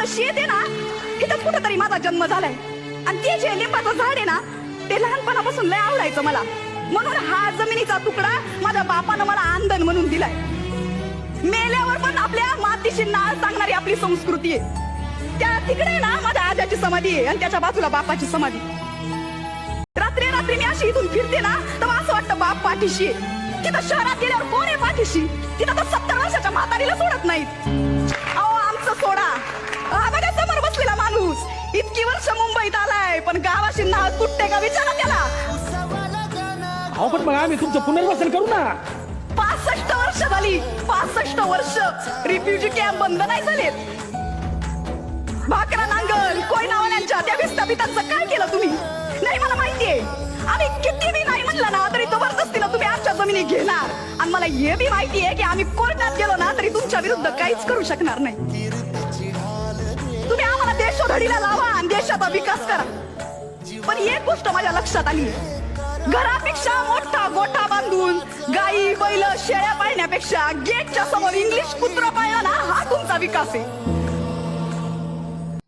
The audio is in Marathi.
जशी येते ना इथंच कुठंतरी माझा जन्म झालाय. आणि ते जे लिंबाचं झाड आहे ना ते लहानपणापासून लय आवडायचं मला. म्हणून हा जमिनीचा तुकडा माझ्या बापानं मला आंदन म्हणून दिलाय. मेल्यावर पण आपल्या मातीशी नाळ सांगणारी आपली संस्कृती आहे. त्या तिकडे ना माझ्या आजाची समाधी आहे आणि त्याच्या बाजूला बापाची समाधी. रात्री रात्री मी अशी इथून फिरते ना तर असं वाटतं बाप पाठीशी तिथं शहरात गेल्यावर कोण आहे पाठीशी? तिथं तर सत्तर वर्षाच्या म्हातारीला सोडत नाहीत. अहो आमचं सोडा. हा बघा समोर बसलेला माणूस. इतकी वर्ष मुंबईत आलाय पण गावाशी तुटते का विचारा त्याला. अहो पण मग आम्ही तुमचं पुनर्वसन करू ना. पासष्ट वर्ष झाली पासष्ट वर्ष. रिफ्युजी कॅम्प बंद नाही झालेत भाकरा नांगल कोयनावाल्यांच्या त्या विस्थापितांचं काय केलं तुम्ही? नाही मला माहितीये. आम्ही किती बी नाही म्हणलं ना तरी जबरदस्तीनं तुम्ही आमच्या जमिनी घेणार. आणि मला हे बी माहितीये की आम्ही कोर्टात गेलो ना तरी तुमच्या विरुद्ध काहीच करू शकणार नाही. आम्हाला लावा आणि देशाचा विकास करा. पण एक गोष्ट माझ्या लक्षात आली. घरापेक्षा मोठा गोठा बांधून गाई बैल शेळ्या पाळण्यापेक्षा गेटच्या समोर इंग्लिश कुत्र पाळला ना हा तुमचा विकास आहे.